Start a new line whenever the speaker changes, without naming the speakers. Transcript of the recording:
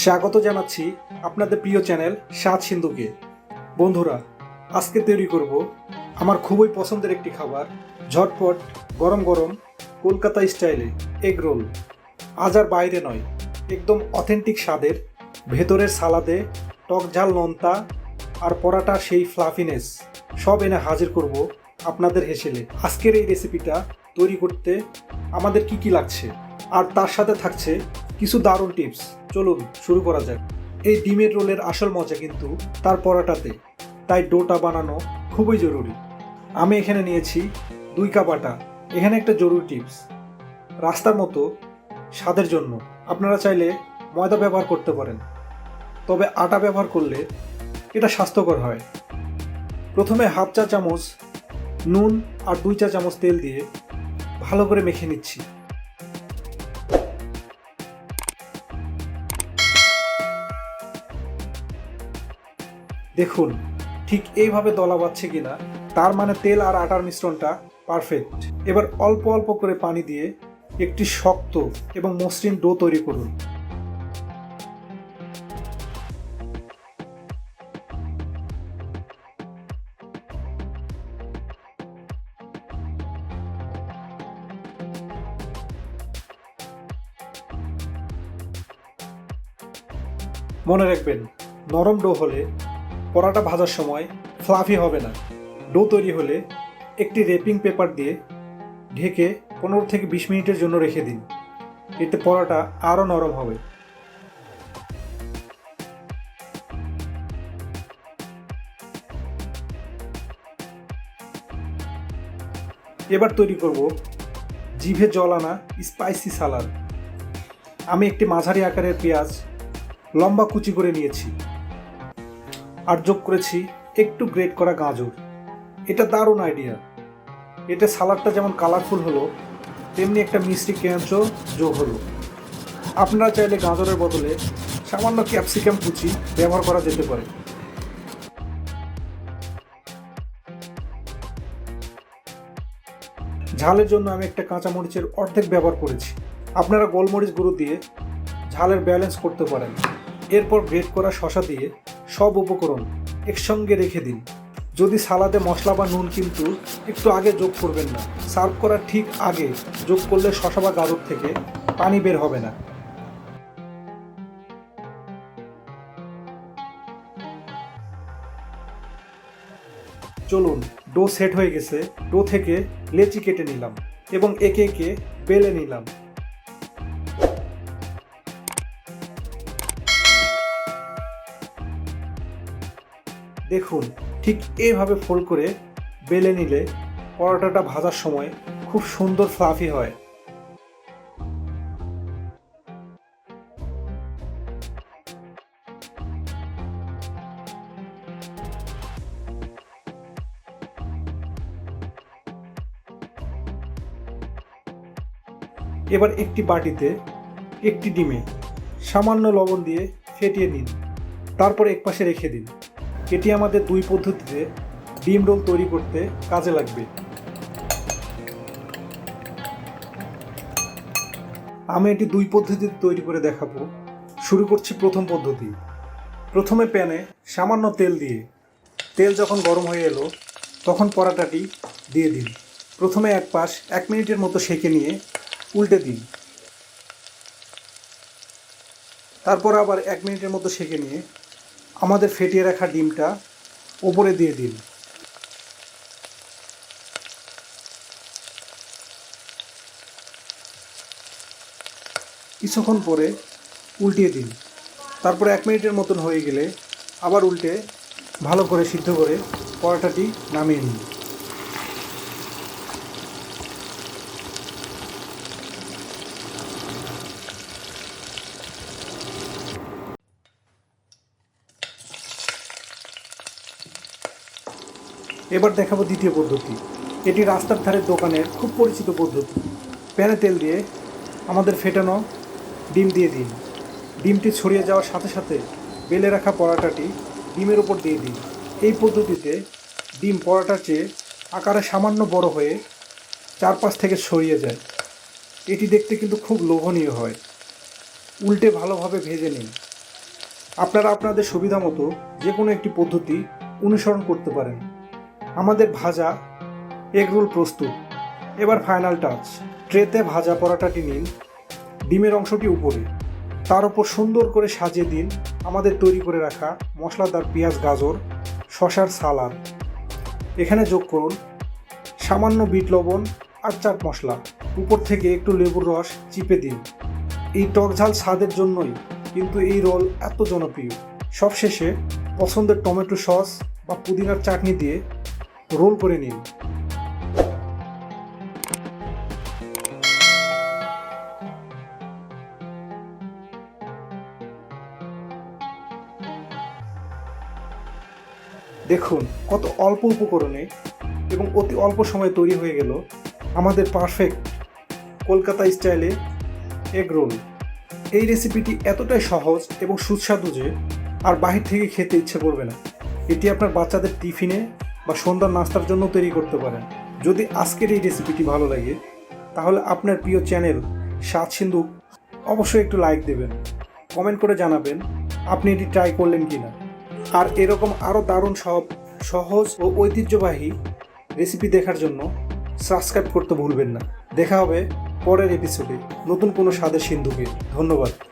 স্বাগত জানাচ্ছি আপনাদের প্রিয় চ্যানেল স্বাদ সিন্ধুকে। বন্ধুরা, আজকে তৈরি করব আমার খুবই পছন্দের একটি খাবার, ঝটপট গরম গরম কলকাতা স্টাইলে এগ রোল। আজ আর বাইরে নয়, একদম অথেন্টিক স্বাদের, ভেতরের সালাদে টক ঝাল নোনতা আর পরাটা সেই ফ্লাফিনেস সব এনে হাজির করব আপনাদের হেসেলে। আজকের এই রেসিপিটা তৈরি করতে আমাদের কি কি লাগছে? আর তার সাথে থাকছে কিছু দারুণ টিপস। চলুন, শুরু করা যাক। এই ডিমের রোলের আসল মজা কিন্তু তার পরাটাতে। তাই ডোটা বানানো খুবই জরুরি। আমি এখানে নিয়েছি দুই কাপ আটা। এখানে একটা জরুরি টিপস। রাস্তার মতো, স্বাদের জন্য। আপনারা চাইলে ময়দা ব্যবহার করতে পারেন। তবে আটা ব্যবহার করলে এটা স্বাস্থ্যকর হয়। প্রথমে হাফ চা চামচ নুন আর দুই চা চামচ তেল দিয়ে ভালো করে মেখে নিচ্ছি। দেখুন, ঠিক এইভাবে দলা বাচ্ছে কিনা, তার মানে তেল আর আটার মিশ্রণটা পারফেক্ট এবার অল্প অল্প করে পানি দিয়ে একটি শক্ত এবং মসৃণ ডো তৈরি করুন। মনে রাখবেন, নরম ডো হলে পরাটা ভাজার সময় ফ্লাফি হবে না। ডো তৈরি হলে একটি রেপিং পেপার দিয়ে ঢেকে পনেরো থেকে বিশ মিনিটের জন্য রেখে দিন। এতে পরাটা আরও নরম হবে। এবার তৈরি করব জিভে জল আনা স্পাইসি সালাদ আমি একটি মাঝারি আকারের পেঁয়াজ লম্বা কুচি করে নিয়েছি। আর যোগ করেছি একটু গ্রেট করা গাজর। এটা দারুণ আইডিয়া এতে সালাডটা যেমন কালারফুল হলো, তেমনি একটা মিষ্টি কেঁচো যোগ হলো। আপনারা চাইলে গাজরের বদলে সামান্য ক্যাপসিকাম কুচি ব্যবহার করা যেতে পারে। ঝালের জন্য আমি একটা কাঁচামরিচের অর্ধেক ব্যবহার করেছি। আপনারা গোলমরিচ গুঁড়ো দিয়ে ঝালের ব্যালেন্স করতে পারেন। এরপর গ্রেট করা শশা দিয়ে সব উপকরণ একসঙ্গে রেখে দিন। যদি সালাদে মশলা বা নুন কিন্তু একটু আগে যোগ করবেন না, সার্ভ করার ঠিক আগে যোগ করলে শশা বা গাজর থেকে পানি বের হবে না। চলুন, ডো সেট হয়ে গেছে। ডো থেকে লেচি কেটে নিলাম এবং একে একে বেলে নিলাম। দেখুন, ঠিক এইভাবে ফোল্ড করে বেলে নিলে পরোটাটা ভাজার সময় খুব সুন্দর ফ্লাফি হয়। এবার একটি বাটিতে একটি ডিমে সামান্য লবণ দিয়ে ফেটিয়ে নিন। তারপর একপাশে রেখে দিন। এটি আমাদের দুই পদ্ধতিতে ডিম রোল তৈরি করতে কাজে লাগবে। আমি এটি দুই পদ্ধতিতে তৈরি করে দেখাবো। শুরু করছি প্রথম পদ্ধতি। প্রথমে প্যানে সামান্য তেল দিয়ে, তেল যখন গরম হয়ে এলো, তখন পরাটাটি দিয়ে দিন। প্রথমে এক পাশ এক মিনিটের মতো সেঁকে নিয়ে উল্টে দিন। তারপর আবার এক মিনিটের মতো সেঁকে নিয়ে আমাদের ফেটিয়ে রাখা ডিমটা ওপরে দিয়ে দিন। কিছুক্ষণ পরে উল্টিয়ে দিন। তারপরে এক মিনিটের মতন হয়ে গেলে আবার উল্টে ভালো করে সিদ্ধ করে পরোটাটি নামিয়ে নিন। এবার দেখাবো দ্বিতীয় পদ্ধতি। এটি রাস্তার ধারের দোকানের খুব পরিচিত পদ্ধতি। প্যানে তেল দিয়ে আমাদের ফেটানো ডিম দিয়ে দিন। ডিমটি ছড়িয়ে যাওয়ার সাথে সাথে বেলে রাখা পরাটাটি ডিমের ওপর দিয়ে দিন। এই পদ্ধতিতে ডিম পরাটার চেয়ে আকারে সামান্য বড় হয়ে চারপাশ থেকে ছড়িয়ে যায়। এটি দেখতে কিন্তু খুব লোভনীয় হয়। উল্টে ভালোভাবে ভেজে নিন। আপনারা আপনাদের সুবিধা মতো যে কোনো একটি পদ্ধতি অনুসরণ করতে পারেন। আমাদের ভাজা এগ রোল প্রস্তুত। এবার ফাইনাল টাচ ট্রেতে ভাজা পরাটাটি নিন। ডিমের অংশটি উপরে। তার উপর সুন্দর করে সাজিয়ে দিন আমাদের তৈরি করে রাখা মশলাদার পেঁয়াজ, গাজর শশার সালাদ। এখানে যোগ করুন সামান্য বিট লবণ আর চাট মশলা। উপর থেকে একটু লেবুর রস চিপে দিন। এই টক ঝাল স্বাদের জন্যই কিন্তু এই রোল এত জনপ্রিয়। সবশেষে পছন্দের টমেটো সস বা পুদিনার চাটনি দিয়ে রোল করে নিন। দেখুন, কত অল্প উপকরণে এবং অতি অল্প সময়ে তৈরি হয়ে গেল আমাদের পারফেক্ট কলকাতা স্টাইলে এগ রোল এই রেসিপিটি এতটাই সহজ এবং সুস্বাদু যে আর বাহির থেকে খেতে ইচ্ছে করবে না। এটি আপনার বাচ্চাদের টিফিনে বা সন্ধ্যার নাস্তার জন্য তৈরি করতে পারেন। যদি আজকের এই রেসিপিটি ভালো লাগে, তাহলে আপনার প্রিয় চ্যানেল স্বাদ সিন্ধু অবশ্যই একটু লাইক দেবেন। কমেন্ট করে জানাবেন, আপনি এটি ট্রাই করলেন কি না আর এরকম আরও দারুণ সব সহজ ও ঐতিহ্যবাহী রেসিপি দেখার জন্য সাবস্ক্রাইব করতে ভুলবেন না। দেখা হবে পরের এপিসোডে নতুন কোনো স্বাদের সিন্ধুকে। ধন্যবাদ।